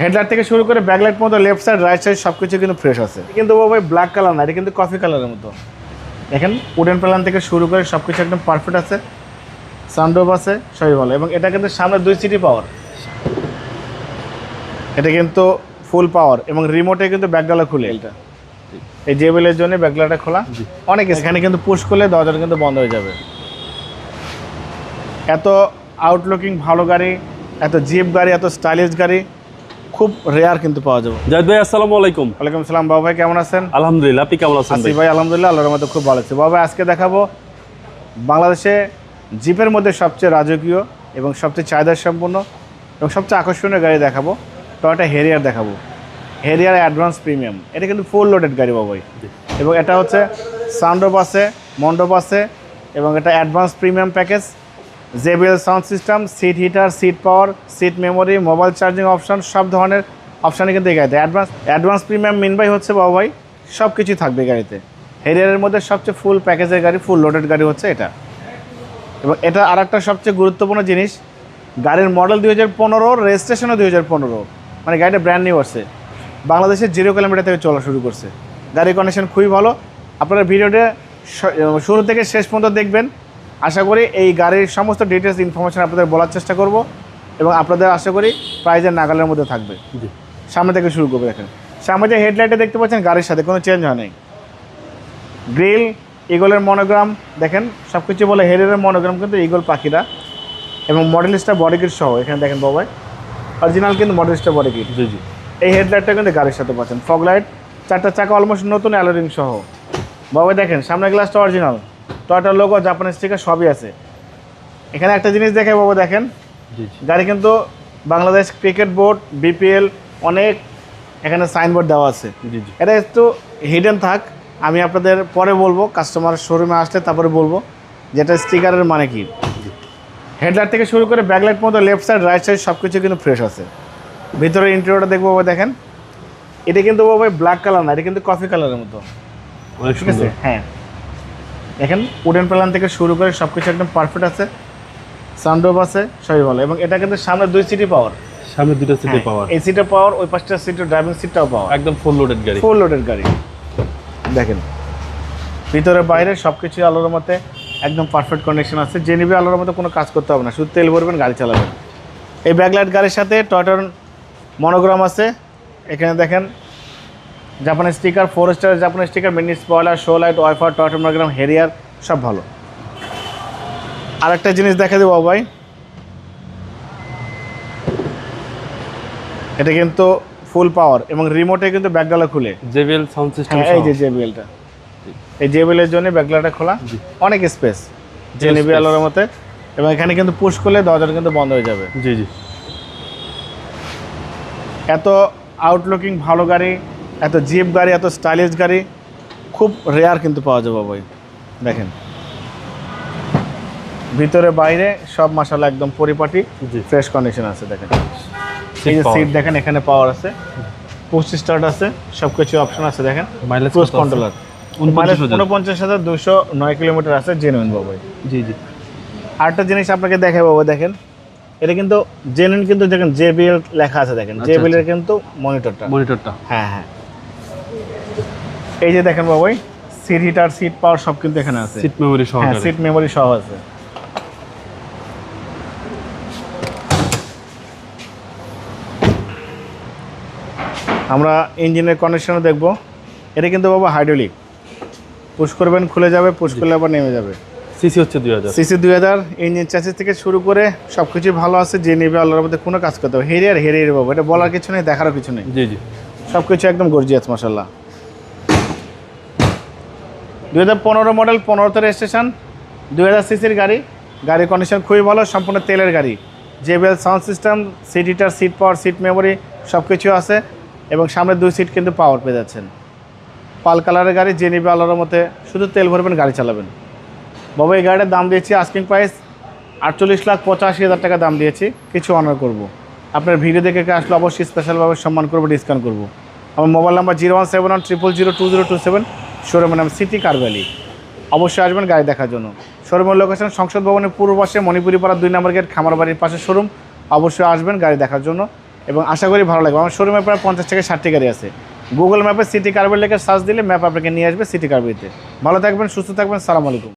Headlight থেকে শুরু করে ব্যাকলাইট মতো লেফট সাইড রাইট সাইড সব কিছু কিন্তু ফ্রেশ আছে। কিন্তু বাবা ব্ল্যাক কালার না এটা কিন্তু কফি কালারের মতো। দেখেন উডেন প্ল্যান থেকে শুরু করে সব কিছু একদম পারফেক্ট আছে। সানডোভ আছে সবই ভালো। এবং এটা কিন্তু সামনে দুই সিটি পাওয়ার এটা কিন্তু ফুল পাওয়ার এবং রিমোটে কিন্তু ব্যাকডালা খুলে। এটা। এই জেবেলের জন্য ব্যাকডালাটা খোলা। অনেক এখানে কিন্তু পুশ করলে দরজাটা কিন্তু বন্ধ হয়ে যাবে। এত আউটলুকিং ভালো গাড়ি এত জিপ গাড়ি এত স্টাইলিশ গাড়ি। খুব রেয়ার কিন্তু পাওয়া যাবে। জাহিদ ভাই আসসালামু আলাইকুম। ওয়ালাইকুম সালাম বাবু ভাই কেমন আছেন? আলহামদুলিল্লাহ আপনি কেমন আছেন আসি ভাই? ভাই আলহামদুলিল্লাহ আল্লাহর মধ্যে খুব ভালো আছে। বাবা আজকে দেখাবো বাংলাদেশে জিপের মধ্যে সবচেয়ে রাজকীয় এবং সবচেয়ে চাহিদা সম্পন্ন এবং সবচেয়ে আকর্ষণীয় গাড়ি দেখাবো টয়টা হেরিয়ার দেখাবো। হেরিয়ার অ্যাডভান্স প্রিমিয়াম এটা কিন্তু ফুল লোডেড গাড়ি বাবু ভাই। এবং এটা হচ্ছে সানডোপ আছে মন্ডপ আছে এবং এটা advance premium package JBL sound system, seat heater, seat power, seat memory, mobile charging option, সব ধরনের অপশানই কিন্তু এই গাড়িতে। অ্যাডভান্স অ্যাডভান্স প্রিমিয়াম মিন বাই হচ্ছে বাবু ভাই সব কিছুই থাকবে গাড়িতে। হেরিয়ারের মধ্যে সবচেয়ে ফুল প্যাকেজের গাড়ি ফুল লোডেড গাড়ি হচ্ছে এটা। এবং এটা আর একটা সবচেয়ে গুরুত্বপূর্ণ জিনিস, গাড়ির মডেল দুই হাজার পনেরো রেজিস্ট্রেশনও দুই হাজার পনেরো। মানে গাড়িটা ব্র্যান্ড নিউ আসছে। বাংলাদেশের জিরো কিলোমিটার থেকে চলা শুরু করছে। গাড়ির কন্ডিশন খুবই ভালো। আপনারা ভিডিওটা শুরু থেকে শেষ পর্যন্ত দেখবেন। আশা করি এই গাড়ির সমস্ত ডিটেলস ইনফরমেশন আপনাদের বলার চেষ্টা করব এবং আপনাদের আশা করি প্রাইজের নাগালের মধ্যে থাকবে। সামনে থেকে শুরু করবে দেখেন। সামনে যে হেডলাইটে দেখতে পাচ্ছেন গাড়ির সাথে কোনো চেঞ্জ হয় নাই। গ্রিল ইগলের মনোগ্রাম দেখেন সব কিছু বলে হেডের মনোগ্রাম কিন্তু ইগল পাখিরা এবং মডেলিস্টার বডি কিট সহ এখানে দেখেন বাবাই অরিজিনাল কিন্তু মডেলিস্টার বডি কিট জি জি। এই হেডলাইটটা কিন্তু গাড়ির সাথে পাচ্ছেন। ফগ লাইট চারটা চাকা অলমোস্ট নতুন অ্যালোরিং সহ। বাবা দেখেন সামনের গ্লাসটা অরিজিনাল টয়টার লোগো জাপানি স্টিকার সবই আছে। এখানে একটা জিনিস দেখে বাবু দেখেন। জি জি। গাড়ি কিন্তু বাংলাদেশ ক্রিকেট বোর্ড বিপিএল অনেক এখানে সাইনবোর্ড দেওয়া আছে। এটা একটু হিডেন থাক আমি আপনাদের পরে বলব কাস্টমার শোরুমে আসলে তারপরে বলব যেটা স্টিকারের মানে কি। হেডলাইট থেকে শুরু করে ব্যাকলাইট মতো লেফট সাইড রাইট সাইড সব কিছু কিন্তু ফ্রেশ আছে। ভিতরে ইন্টেরিয়রটা দেখব বাবা দেখেন। এটা কিন্তু বাবা ব্ল্যাক কালার না এটা কিন্তু কফি কালারের মতো। ঠিক আছে? হ্যাঁ। দেখেন উডেন প্ল্যান থেকে শুরু করে সব কিছু একদম পারফেক্ট আছে। সানডোভ আছে সবই ভালো। এবং এটা কিন্তু সামনে দুই সিটি পাওয়ার সামনে দুটো সিটে পাওয়ার এই সিটের পাওয়ার ওই পাঁচটা সিটের ড্রাইভিং সিটটাও পাওয়ার একদম ফুল লোডেড গাড়ি। ফুল লোডের গাড়ি। দেখেন ভিতরে বাইরে সব কিছুই আলোর মতে একদম পারফেক্ট কন্ডিশন আছে। যে নিবে আলোর মতো কোনো কাজ করতে হবে না শুধু তেল ভরবেন গাড়ি চালাবেন। এই ব্যাকলাইট গাড়ির সাথে টয়টার মনোগ্রাম আছে। এখানে দেখেন জাপানের স্টিকার ফোর স্টার জাপানের sticker mini spoiler show light wiper টয়টার monogram Harrier সব ভালো। আরেকটা জিনিস দেখা দেবো ভাই। এটা কিন্তু ফুল পাওয়ার এবং রিমোটে কিন্তু ব্যাকডালা খুলে। জেবিএল সাউন্ড সিস্টেম এই যে জেবিএলটা এই জেবিএলের জন্য ব্যাকলাটা খোলা। অনেক স্পেস যে Space. নিবি আলোর মতে। এবং এখানে কিন্তু পুশ করলে দরজাটা কিন্তু বন্ধ হয়ে যাবে। জি জি। এত আউটলুকিং ভালো গাড়ি। এত জিপ গাড়ি এত স্টাইলিশ গাড়ি খুব রেয়ার কিন্তু পাওয়া যাবে ভাই। দেখেন। ভিতরে বাইরে সব মাসালা একদম পরিপাটি ফ্রেশ কন্ডিশন আছে দেখেন। এই যে সিট দেখেন এখানে পাওয়ার আছে। পোস্ট স্টার্ট আছে সব কিছু অপশন আছে দেখেন। মাইলেজ ক্রুজ কন্ট্রোলার উনপঞ্চাশ হাজার। দুশো নয় কিলোমিটার আছে জেনুইন বাবুই জি জি। আরেকটা জিনিস আপনাকে দেখে বাবু দেখেন। এটা কিন্তু জেনুইন কিন্তু দেখেন জেবিএল লেখা আছে দেখেন। আচ্ছা, জেবিএল এর কিন্তু মনিটরটা মনিটরটা হ্যাঁ হ্যাঁ। এই যে দেখেন বাবুই সিট হিটার সিট পাওয়ার সব কিন্তু এখানে আছে। সিট মেমোরি হ্যাঁ সিট মেমোরি সহ আছে। আমরা ইঞ্জিনের কন্ডিশনও দেখব। এটা কিন্তু বাবা হাইড্রোলিক পুশ করবেন খুলে যাবে পুশ করলে আবার নেমে যাবে। সিসি হচ্ছে দুই হাজার। সিসি দুই হাজার ইঞ্জিন চ্যাসিস থেকে শুরু করে সব কিছুই ভালো আছে যে নেবে আল্লাহর মধ্যে কোনো কাজ করতে হবে হেরিয়ার হেরিয়ার বাবু এটা বলার কিছু নেই দেখারও কিছু নেই। জি জি। সব কিছু একদম গর্জিয়াস মাসাল্লাহ দুই হাজার পনেরো মডেল পনেরোতে রেজিস্ট্রেশন দুই হাজার সিসির গাড়ি। গাড়ির কন্ডিশন খুবই ভালো, সম্পূর্ণ তেলের গাড়ি। JBL sound system seat heater seat power seat memory সব কিছু আছে এবং সামনে দুই সিট কিন্তু পাওয়ার পেয়ে যাচ্ছেন। পাল কালারের গাড়ি, যে নিবে আল্লাহর মতে শুধু তেল ভরবেন, গাড়ি চালাবেন। বাবা, এই গাড়িটার দাম দিয়েছি আস্কিং প্রাইস আটচল্লিশ লাখ পঁচাশি হাজার টাকা দাম দিয়েছি, কিছু অনার করব। আপনার ভিডিও দেখে কেউ আসলে অবশ্যই স্পেশালভাবে সম্মান করব ডিসকাউন্ট করব। আমার mobile number zero one seven one triple zero two zero two seven শোরুমের নাম সিটি কারভ্যালি অবশ্যই আসবেন গাড়ি দেখার জন্য। শোরুমের লোকেশন সংসদ ভবনের পূর্ব পাশে মণিপুরি পাড়া দুই নম্বর গেট খামার বাড়ির পাশে শোরুম। অবশ্যই আসবেন গাড়ি দেখার জন্য এবং আশা করি ভালো লাগবে। আমার শোরুমে প্রায় পঞ্চাশ থেকে ষাটটি গাড়ি আছে। গুগল ম্যাপে সিটি কার্বের লেখে সার্চ দিলে ম্যাপ আপনাকে নিয়ে আসবে সিটি কারভ্যালিতে ভালো থাকবেন, সুস্থ থাকবেন, সালাম আলাইকুম।